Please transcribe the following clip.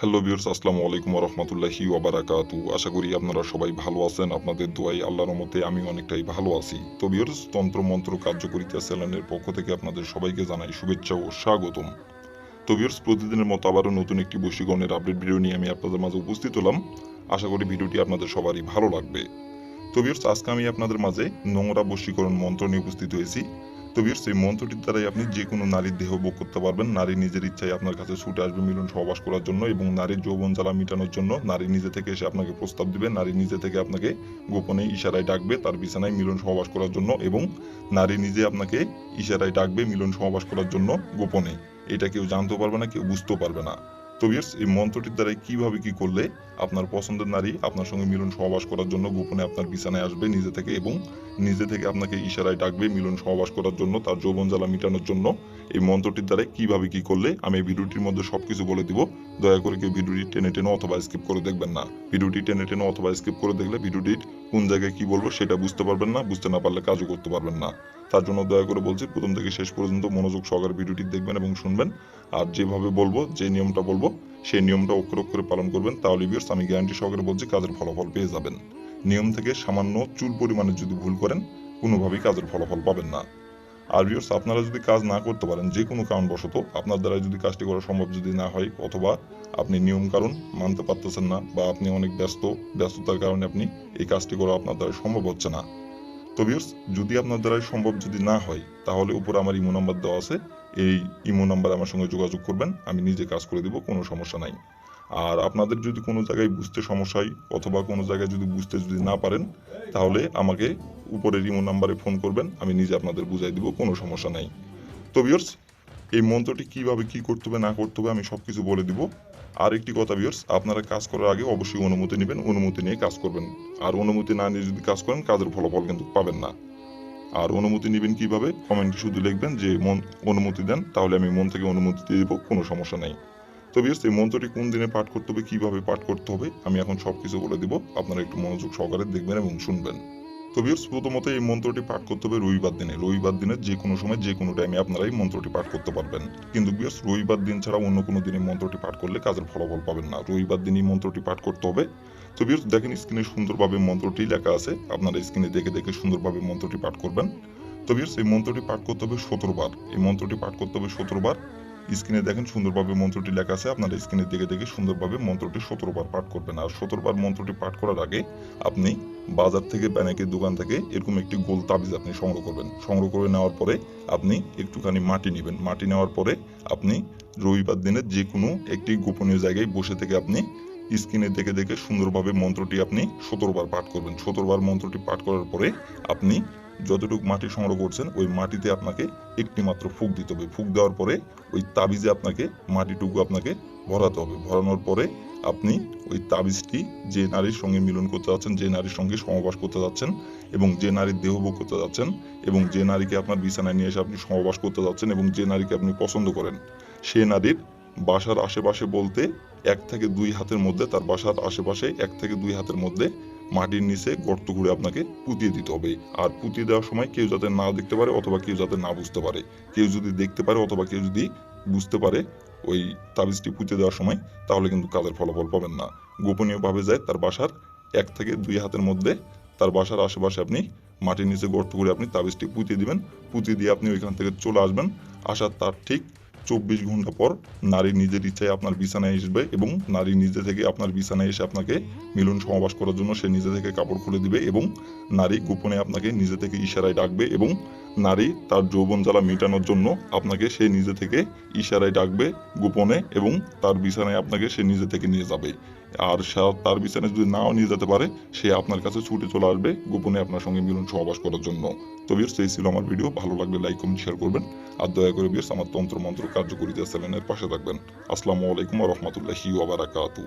Hello বিয়ার্স আসসালামু আলাইকুম রহমতুল্লাহি ওবারাকাতু আশা করি আপনারা সবাই ভালো আছেন। আপনাদের দোয়াই আল্লাহর মতে আমি অনেকটাই ভালো আছি। তো বিয়ার্স তন্ত্র মন্ত্র কার্যকরিতা চ্যানেলের পক্ষ থেকে আপনাদের সবাইকে জানাই শুভেচ্ছা ও স্বাগতম। তো বিয়ার্স প্রতিদিনের মতো আবারও নতুন একটি বশীকরণের আপডেট ভিডিও নিয়ে আমি আপনাদের মাঝে উপস্থিত হলাম। আশা করি ভিডিওটি আপনাদের সবারই ভালো লাগবে। তো বিয়ার্স আজকে আমি আপনাদের মাঝে নোংরা বশীকরণ মন্ত্র নিয়ে উপস্থিত হয়েছি। তো বিয়ার্স এই মন্ত্রটির দ্বারাই আপনি যে কোনো নারীর দেহ ভোগ করতে পারবেন। নারী নিজের ইচ্ছায় আপনার কাছে ছুটে আসবে মিলন সহবাস করার জন্য এবং নারীর যৌবন জ্বালা মেটানোর জন্য নারী নিজে থেকে এসে আপনাকে প্রস্তাব দিবে। নারী নিজে থেকে আপনাকে গোপনে ইশারায় ডাকবে তার বিছানায় মিলন সহবাস করার জন্য এবং নারী নিজে আপনাকে ইশারায় ডাকবে মিলন সহবাস করার জন্য গোপনে। এটা কেউ জানতেও পারবে না, কেউ বুঝতেও পারবে না। তো এই মন্ত্রটির দ্বারাই কীভাবে কি করলে আপনার পছন্দের নারী আপনার সঙ্গে মিলন সহবাস করার জন্য গোপনে আপনার বিছানায় আসবে, নিজে থেকে এবং নিজে থেকে আপনাকে ইশারায় ডাকবে মিলন সহবাস করার জন্য, তার যৌবন জ্বালা মেটানোর জন্য। এই মন্ত্রটির দ্বারা কীভাবে কি করলে, আমি এই ভিডিওটির মধ্যে সবকিছু বলে দিব। দয়া করে কেউ ভিডিওটি টেনে টেনে অথবা স্কিপ করে দেখবেন না। ভিডিওটি টেনে টেনে অথবা স্কিপ করে দেখলে ভিডিওটির কোন জায়গায় কি বলব সেটা বুঝতে পারবেন না, বুঝতে না পারলে কাজও করতে পারবেন না। তার জন্য দয়া করে বলছি, প্রথম থেকে শেষ পর্যন্ত মনোযোগ সহকারে ভিডিওটি দেখবেন এবং শুনবেন। আর যেভাবে বলব, যে নিয়মটা বলব সেই নিয়মটা অক্ষর অক্ষরে পালন করবেন, তাহলে বিয়ার্স আমি গ্যারান্টি সহকারে বলছি কাজের ফলাফল পেয়ে যাবেন। নিয়ম থেকে সামান্য চুল পরিমাণে যদি ভুল করেন, কোনোভাবেই কাজের ফলাফল পাবেন না। আর ভিউয়ার্স আপনারা যদি কাজ না করতে পারেন, যে কোনো কারণবশত আপনার দ্বারা যদি কাজটি করা সম্ভব যদি না হয়, অথবা আপনি নিয়ম কারণ মানতে পারতেছেন না, বা আপনি অনেক ব্যস্ত, ব্যস্ততার কারণে আপনি এই কাজটি করা আপনার দ্বারা সম্ভব হচ্ছে না। তো ভিউয়ার্স যদি আপনার দ্বারা সম্ভব যদি না হয়, তাহলে উপরে আমার ইমো নাম্বার দেওয়া আছে। এই ইমো নাম্বারে আমার সঙ্গে যোগাযোগ করবেন, আমি নিজে কাজ করে দিব, কোনো সমস্যা নাই। আর আপনাদের যদি কোনো জায়গায় বুঝতে সমস্যা হয়, অথবা কোনো জায়গায় যদি বুঝতে যদি না পারেন, তাহলে আমাকে উপরের ইমো নাম্বারে ফোন করবেন, আমি নিজে আপনাদের বুঝাই দিব, কোনো সমস্যা নাই। তো ভিউয়ার্স এই মন্ত্রটি কীভাবে কি করতে হবে, না করতে হবে, আমি সব কিছু বলে দিব। আর একটি কথা ভিউয়ার্স আপনারা কাজ করার আগে অবশ্যই অনুমতি নেবেন, অনুমতি নিয়ে কাজ করবেন। আর অনুমতি না নিয়ে যদি কাজ করেন, কাজের ফলাফল কিন্তু পাবেন না। আর অনুমতি নেবেন কীভাবে? কমেন্টে শুধু লিখবেন যে, মন, অনুমতি দেন, তাহলে আমি মন থেকে অনুমতি দিয়ে দেবো, কোনো সমস্যা নেই। তো বিয়ার্স এই মন্ত্রটি কোন দিনে পাঠ করতে হবে, কীভাবে পাঠ করতে হবে, আমি এখন সব কিছু বলে দিব। আপনারা একটু মনোযোগ সহকারে দেখবেন এবং শুনবেন। তো বিয়ার্স প্রথমত এই মন্ত্রটি পাঠ করতে হবে রবিবার দিনে। রবিবার দিনে যে কোনো সময়, যে কোনো টাইমে আপনারা এই মন্ত্রটি পাঠ করতে পারবেন। কিন্তু বিয়ার্স রবিবার দিন ছাড়া অন্য কোনো দিনে মন্ত্রটি পাঠ করলে কাজের ফলাফল পাবেন না। রবিবার দিনই মন্ত্রটি পাঠ করতে হবে। তো বিয়ার্স দেখেন স্ক্রিনে সুন্দরভাবে মন্ত্রটি লেখা আছে। আপনারা স্ক্রিনে দেখে দেখে সুন্দরভাবে মন্ত্রটি পাঠ করবেন। তো বিয়ার্স এই মন্ত্রটি পাঠ করতে হবে সতেরো বার। এই মন্ত্রটি পাঠ করতে হবে সতেরো বার। স্ক্রিনে দেখেন সুন্দরভাবে মন্ত্রটি লেখা আছে, আপনারা স্ক্রিনে দেখে দেখে সুন্দরভাবে মন্ত্রটি সতেরোবার পাঠ করবেন। আর সতেরো বার মন্ত্রটি পাঠ করার আগে আপনি বাজার থেকে ব্যানেকের দোকান থেকে এরকম একটি গোল তাবিজ আপনি সংগ্রহ করবেন। সংগ্রহ করে নেওয়ার পরে আপনি একটুখানি মাটি নেবেন। মাটি নেওয়ার পরে আপনি রবিবার দিনের যে কোনো একটি গোপনীয় জায়গায় বসে থেকে আপনি স্ক্রিনে দেখে দেখে সুন্দরভাবে মন্ত্রটি আপনি সতেরো বার পাঠ করবেন। সতেরো বার মন্ত্রটি পাঠ করার পরে আপনি যতটুকু মাটি সংগ্রহ করছেন, ওই মাটিতে আপনাকে একটি মাত্র ফুক দিতে হবে। ফুক দেওয়ার পরে ওই তাবিজে আপনাকে মাটিটুকু আপনাকে ভরাতে হবে। ভরানোর পরে আপনি ওই তাবিজটি যে নারীর সঙ্গে মিলন করতে যাচ্ছেন, যে নারীর সঙ্গে সমবাস করতে যাচ্ছেন এবং যে নারীর দেহভোগ করতে যাচ্ছেন এবং যে নারীকে আপনার বিছানায় নিয়ে এসে আপনি সমবাস করতে যাচ্ছেন এবং যে নারীকে আপনি পছন্দ করেন, সে নারীর বাসার আশেপাশে বলতে এক থেকে দুই হাতের মধ্যে, তার বাসার আশেপাশে এক থেকে দুই হাতের মধ্যে মাটির নিচে গর্ত ঘুরে আপনাকে পুঁতিয়ে দিতে হবে। আর পুঁতিয়ে দেওয়ার সময় কেউ যাতে না দেখতে পারে অথবা কেউ যাতে না বুঝতে পারে। কেউ যদি দেখতে পারে অথবা কেউ যদি বুঝতে পারে ওই তাবিজটি পুঁতে দেওয়ার সময়, তাহলে কিন্তু কাজের ফলাফল পাবেন না। গোপনীয়ভাবে যায়, তার বাসার এক থেকে দুই হাতের মধ্যে, তার বাসার আশেপাশে আপনি মাটির নিচে গর্ত করে আপনি তাবিজটি পুঁতিয়ে দিবেন। পুঁতিয়ে দিয়ে আপনি ওইখান থেকে চলে আসবেন। আসার তার ঠিক চব্বিশ ঘণ্টা পর নারী নিজের ইচ্ছায় আপনার বিছানায় আসবে এবং নারী নিজে থেকে আপনার বিছানায় এসে আপনাকে মিলন সমাবাস করার জন্য সে নিজে থেকে কাপড় খুলে দিবে এবং নারী গোপনে আপনাকে নিজে থেকে ইশারায় ডাকবে এবং নারী তার যৌবন জ্বালা মেটানোর জন্য আপনাকে সে নিজে থেকে ইশারায় ডাকবে গোপনে এবং তার বিছানায় আপনাকে সে নিজে থেকে নিয়ে যাবে। আর তার বিছানায় যদি নাও নিয়ে যেতে পারে, সে আপনার কাছে ছুটে চলে আসবে গোপনে আপনার সঙ্গে মিলন সহবাস করার জন্য। তো বিয়ার্স এই ছিল আমার ভিডিও ভালো লাগলে লাইক কমেন্ট শেয়ার করবেন। আর দয়া করে বিয়ার্স আমার তন্ত্র মন্ত্র কার্যকরিতা চ্যানেলের পাশে থাকবেন। আসসালামু আলাইকুম রহমতুল্লাহি ওবারাকাতু